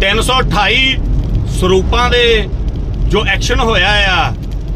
328 ਸਰੂਪਾਂ ਦੇ ਜੋ ਐਕਸ਼ਨ ਹੋਇਆ ਆ,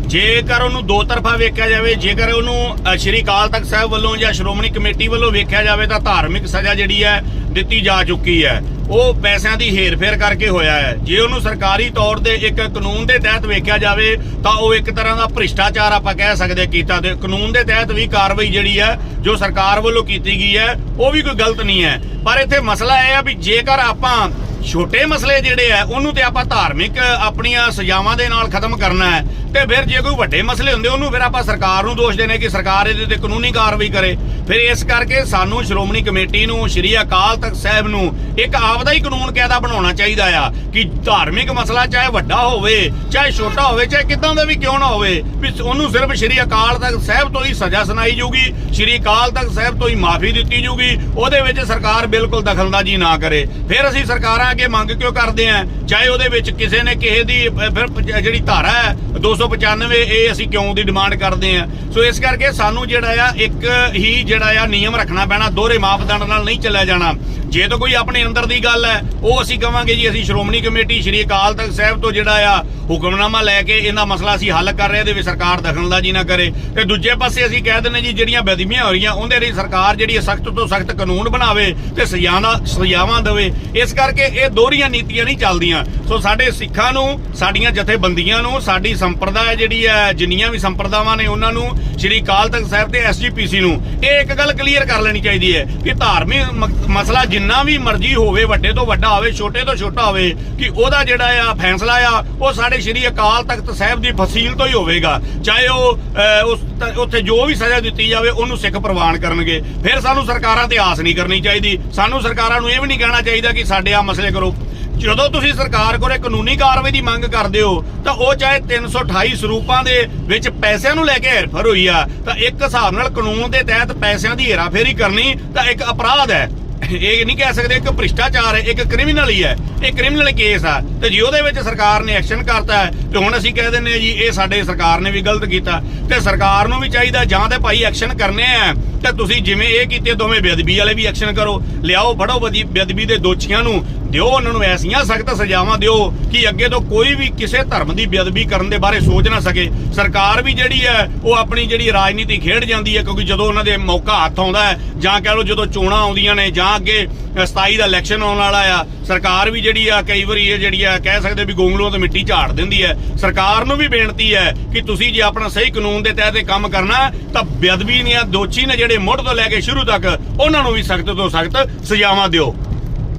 ਜੇਕਰ ਉਹਨੂੰ ਦੋ ਤਰਫਾ ਵੇਖਿਆ ਜਾਵੇ, ਜੇਕਰ ਉਹਨੂੰ ਸ਼੍ਰੀ ਅਕਾਲ ਤਖਤ ਸਾਹਿਬ ਵੱਲੋਂ ਜਾਂ ਸ਼੍ਰੋਮਣੀ ਕਮੇਟੀ ਵੱਲੋਂ ਵੇਖਿਆ ਜਾਵੇ, ਤਾਂ ਧਾਰਮਿਕ ਸਜ਼ਾ ਜਿਹੜੀ ਹੈ, ਦਿੱਤੀ ਜਾ ਚੁੱਕੀ ਹੈ। ਉਹ ਪੈਸਿਆਂ ਦੀ ਹੇਰਫੇਰ ਕਰਕੇ ਹੋਇਆ ਹੈ। ਜੇ ਉਹਨੂੰ ਸਰਕਾਰੀ ਤੌਰ ਤੇ ਇੱਕ ਕਾਨੂੰਨ ਦੇ ਤਹਿਤ ਵੇਖਿਆ ਜਾਵੇ, ਤਾਂ ਉਹ ਇੱਕ ਤਰ੍ਹਾਂ ਦਾ ਭ੍ਰਿਸ਼ਟਾਚਾਰ ਆਪਾਂ ਕਹਿ ਸਕਦੇ ਕੀਤਾ ਤੇ ਕਾਨੂੰਨ ਦੇ ਤਹਿਤ ਵੀ ਕਾਰਵਾਈ ਜਿਹੜੀ ਹੈ, ਜੋ ਸਰਕਾਰ ਵੱਲੋਂ ਕੀਤੀ ਗਈ ਹੈ, ਉਹ ਵੀ ਕੋਈ ਗਲਤ ਨਹੀਂ ਹੈ। ਪਰ ਇੱਥੇ ਮਸਲਾ ਇਹ ਆ ਵੀ ਜੇਕਰ ਆਪਾਂ ਛੋਟੇ ਮਸਲੇ ਜਿਹੜੇ ਆ, ਉਹਨੂੰ ਤੇ ਆਪਾਂ ਧਾਰਮਿਕ, ਆਪਣੀਆਂ ਸਜ਼ਾਵਾਂ ਦੇ ਨਾਲ ਖਤਮ ਕਰਨਾ ਹੈ। ਤੇ ਫਿਰ ਜੇ ਕੋਈ ਵੱਡੇ ਮਸਲੇ ਹੁੰਦੇ, ਉਹਨੂੰ ਫਿਰ ਆਪਾਂ ਸਰਕਾਰ ਨੂੰ ਦੋਸ਼ ਦੇਣੇ ਕਿ ਸਰਕਾਰ ਇਹਦੇ ਤੇ ਕਾਨੂੰਨੀ ਕਾਰਵਾਈ ਕਰੇ। ਫਿਰ ਇਸ ਕਰਕੇ ਸਾਨੂੰ ਸ਼੍ਰੋਮਣੀ ਕਮੇਟੀ ਨੂੰ, ਸ਼੍ਰੀ ਅਕਾਲ ਤਖਤ ਸਾਹਿਬ ਨੂੰ ਇੱਕ ਆਪਦਾ ਹੀ ਕਾਨੂੰਨ ਕਾਇਦਾ ਬਣਾਉਣਾ ਚਾਹੀਦਾ ਆ ਕਿ ਧਾਰਮਿਕ ਮਸਲਾ ਚਾਹੇ ਵੱਡਾ ਹੋਵੇ, ਚਾਹੇ ਛੋਟਾ ਹੋਵੇ, ਚਾਹੇ ਕਿਦਾਂ ਦਾ ਵੀ ਕਿਉਂ ਨਾ ਹੋਵੇ, ਵੀ ਉਹਨੂੰ ਸਿਰਫ ਸ਼੍ਰੀ ਅਕਾਲ ਤਖਤ ਸਾਹਿਬ ਤੋਂ ਹੀ ਸਜ਼ਾ ਸੁਣਾਈ ਜੂਗੀ ਸ਼੍ਰੀ ਅਕਾਲ ਤਖਤ ਸਾਹਿਬ ਤੋਂ ਹੀ ਮਾਫੀ ਦਿੱਤੀ ਜੂਗੀ ਉਹਦੇ ਵਿੱਚ ਸਰਕਾਰ ਬਿਲਕੁਲ ਦਖਲਅੰਦਾਜ਼ੀ ਨਾ ਕਰੇ। ਫਿਰ ਅਸੀਂ ਸਰਕਾਰਾਂ ਕੇ ਮੰਗ ਕਿਉਂ ਕਰਦੇ ਆ? ਚਾਹੇ ਉਹਦੇ ਵਿੱਚ ਕਿਸੇ ਨੇ ਕਿਸੇ ਦੀ ਫਿਰ ਜਿਹੜੀ ਧਾਰਾ ਹੈ 295 ਇਹ ਅਸੀਂ ਕਿਉਂ ਦੀ ਡਿਮਾਂਡ ਕਰਦੇ ਆ? ਸੋ ਇਸ ਕਰਕੇ ਸਾਨੂੰ ਜਿਹੜਾ ਆ, ਇੱਕ ਹੀ ਜਿਹੜਾ ਆ, ਨਿਯਮ ਰੱਖਣਾ ਪੈਣਾ, ਦੋਹਰੇ ਮਾਪਦੰਡ ਨਾਲ ਨਹੀਂ ਚੱਲਿਆ ਜਾਣਾ। ਜੇ ਤਾਂ ਕੋਈ ਆਪਣੇ ਅੰਦਰ ਦੀ ਗੱਲ ਹੈ, ਉਹ ਅਸੀਂ ਕਵਾਂਗੇ ਜੀ, ਅਸੀਂ ਸ਼੍ਰੋਮਣੀ ਕਮੇਟੀ ਸ਼੍ਰੀ ਅਕਾਲ ਤਖਤ ਸਾਹਿਬ ਤੋਂ ਜਿਹੜਾ ਆ ਹੁਕਮਨਾਮਾ ਲੈ ਕੇ ਇਹਨਾਂ ਮਸਲਾ ਅਸੀਂ ਹੱਲ ਕਰ ਰਹੇ ਇਹਦੇ ਵਿੱਚ ਸਰਕਾਰ ਦਖਲਅੰਦਾਜ਼ੀ ਨਾ ਕਰੇ। ਤੇ ਦੂਜੇ ਪਾਸੇ ਅਸੀਂ ਕਹਿ ਦਿੰਦੇ ਜੀ, ਜਿਹੜੀਆਂ ਬੇਦਬੀਆਂ ਹੋ ਰਹੀਆਂ, ਉਹਦੇ ਲਈ ਸਰਕਾਰ ਜਿਹੜੀ ਸਖਤ ਤੋਂ ਸਖਤ ਕਾਨੂੰਨ ਬਣਾਵੇ ਤੇ ਸਜ਼ਾਵਾਂ ਸਜ਼ਾਵਾਂ ਦੇਵੇ। ਇਸ ਕਰਕੇ ਇਹ ਦੋਹਰੀਆਂ ਨੀਤੀਆਂ ਨਹੀਂ ਚੱਲਦੀਆਂ। ਸੋ ਸਾਡੇ ਸਿੱਖਾਂ ਨੂੰ, ਸਾਡੀਆਂ ਜਥੇਬੰਦੀਆਂ ਨੂੰ, ਸਾਡੀ ਸੰਪਰਦਾ ਜਿਹੜੀ ਹੈ, ਜਿੰਨੀਆਂ ਵੀ ਸੰਪਰਦਾਵਾਂ ਨੇ ਉਹਨਾਂ ਨੂੰ, ਸ਼੍ਰੀ ਅਕਾਲ ਤਖਤ ਸਾਹਿਬ ਤੇ ਐਸਜੀਪੀਸੀ ਨੂੰ, ਇਹ ਇੱਕ ਗੱਲ ਕਲੀਅਰ ਕਰ ਲੈਣੀ ਚਾਹੀਦੀ ਹੈ ਕਿ ਧਾਰਮਿਕ ਮਸਲਾ ਜਿੰਨਾ ਵੀ ਮਰਜ਼ੀ ਹੋਵੇ, ਵੱਡੇ ਤੋਂ ਵੱਡਾ ਹੋਵੇ ਛੋਟੇ ਤੋਂ ਛੋਟਾ ਹੋਵੇ ਕਿ ਉਹਦਾ ਜਿਹੜਾ ਆ ਫੈਸਲਾ ਆ, ਉਹ ਸਾਡੇ ਸ਼੍ਰੀ ਅਕਾਲ ਤਖਤ ਸਾਹਿਬ ਦੀ ਫਸੀਲ ਤੋਂ ਹੀ ਹੋਵੇਗਾ। ਚਾਹੇ ਉਹ ਉਸ ਉੱਥੇ ਜੋ ਵੀ ਸਜ਼ਾ ਦਿੱਤੀ ਜਾਵੇ, ਉਹਨੂੰ ਸਿੱਖ ਪ੍ਰਵਾਨ ਕਰਨਗੇ। ਫਿਰ ਸਾਨੂੰ ਸਰਕਾਰਾਂ ਤੇ ਆਸ ਨਹੀਂ ਕਰਨੀ ਚਾਹੀਦੀ। ਸਾਨੂੰ ਸਰਕਾਰਾਂ ਨੂੰ ਇਹ ਵੀ ਨਹੀਂ ਕਹਿਣਾ ਚਾਹੀਦਾ ਕਿ ਸਾਡੇ ਆ ਮਸਲੇ ਕਰੋ। ਜਦੋਂ ਤੁਸੀਂ ਸਰਕਾਰ ਕੋਲੇ ਕਾਨੂੰਨੀ ਕਾਰਵਾਈ ਦੀ ਮੰਗ ਕਰਦੇ ਹੋ, ਤਾਂ ਉਹ ਚਾਹੇ 328 ਸਰੂਪਾਂ ਦੇ ਵਿੱਚ ਪੈਸਿਆਂ ਨੂੰ ਲੈ ਕੇ ਹੇਰਫੇਰ ਹੋਈ ਆ, ਤਾਂ ਇੱਕ ਹਿਸਾਬ ਨਾਲ ਕਾਨੂੰਨ ਦੇ ਤਹਿਤ ਪੈਸਿਆਂ ਦੀ ਹੇਰਾਫੇਰੀ ਕਰਨੀ ਤਾਂ ਇੱਕ ਅਪਰਾਧ ਹੈ। ਇਹ ਨਹੀਂ ਕਹਿ ਸਕਦੇ ਇੱਕ ਭ੍ਰਿਸ਼ਟਾਚਾਰ ਹੈ, ਇੱਕ ਕ੍ਰਿਮੀਨਲ ਹੀ ਹੈ। ਇਹ ਕ੍ਰਿਮੀਨਲ ਕੇਸ ਆ। ਤੇ ਜੇ ਉਹਦੇ ਵਿੱਚ ਸਰਕਾਰ ਨੇ ਐਕਸ਼ਨ ਕਰਤਾ ਤੇ ਹੁਣ ਅਸੀਂ ਕਹਿ ਦਿੰਨੇ ਆ ਜੀ, ਇਹ ਸਾਡੇ ਸਰਕਾਰ ਨੇ ਵੀ ਗਲਤ ਕੀਤਾ। ਤੇ ਸਰਕਾਰ ਨੂੰ ਵੀ ਚਾਹੀਦਾ ਜਾਂ ਤੇ ਭਾਈ ਐਕਸ਼ਨ ਕਰਨੇ ਆ। ਤੇ ਤੁਸੀਂ ਜਿਵੇਂ ਇਹ ਕੀਤੇ, ਦੋਵੇਂ ਬੇਅਦਬੀ ਵਾਲੇ ਵੀ ਐਕਸ਼ਨ ਕਰੋ। ਲਿਆਓ, ਫੜੋ ਬੇਅਦਬੀ ਦੇ ਦੋਸ਼ੀਆਂ ਨੂੰ। ਦਿਓ ਉਹਨਾਂ ਨੂੰ ਐਸੀਆਂ ਸਖਤ ਸਜ਼ਾਵਾਂ ਦਿਓ ਕਿ ਅੱਗੇ ਤੋਂ ਕੋਈ ਵੀ ਕਿਸੇ ਧਰਮ ਦੀ ਬੇਅਦਬੀ ਕਰਨ ਦੇ ਬਾਰੇ ਸੋਚ ਨਾ ਸਕੇ। ਸਰਕਾਰ ਵੀ ਜਿਹੜੀ ਹੈ, ਉਹ ਆਪਣੀ ਜਿਹੜੀ ਰਾਜਨੀਤੀ ਖੇਡ ਜਾਂਦੀ ਹੈ, ਕਿਉਂਕਿ ਜਦੋਂ ਉਹਨਾਂ ਦੇ ਮੌਕਾ ਹੱਥ ਆਉਂਦਾ ਹੈ, ਜਾਂ ਕਹਿ ਲਓ ਜਦੋਂ ਚੋਣਾਂ ਆਉਂਦੀਆਂ ਨੇ, ਜਾਂ ਅੱਗੇ 27 ਦਾ ਇਲੈਕਸ਼ਨ ਆਉਣ ਵਾਲਾ ਆ, ਸਰਕਾਰ ਵੀ ਜਿਹੜੀ ਆ, ਕਈ ਵਾਰੀ ਇਹ ਜਿਹੜੀ ਆ, ਕਹਿ ਸਕਦੇ ਵੀ ਗੋਂਗਲੂਆਂ ਤੋਂ ਮਿੱਟੀ ਝਾੜ ਦਿੰਦੀ ਹੈ। ਸਰਕਾਰ ਨੂੰ ਵੀ ਬੇਨਤੀ ਹੈ ਕਿ ਤੁਸੀਂ ਜੇ ਆਪਣਾ ਸਹੀ ਕਾਨੂੰਨ ਦੇ ਤਹਿਤ ਇਹ ਕੰਮ ਕਰਨਾ ਤਾਂ ਬੇਅਦਬੀ ਦੀਆਂ ਦੋਸ਼ੀ ਨੇ ਜਿਹੜੇ ਮੁੱਢ ਤੋਂ ਲੈ ਕੇ ਸ਼ੁਰੂ ਤੱਕ, ਉਹਨਾਂ ਨੂੰ ਵੀ ਸਖਤ ਤੋਂ ਸਖਤ ਸਜ਼ਾਵਾਂ ਦਿਓ।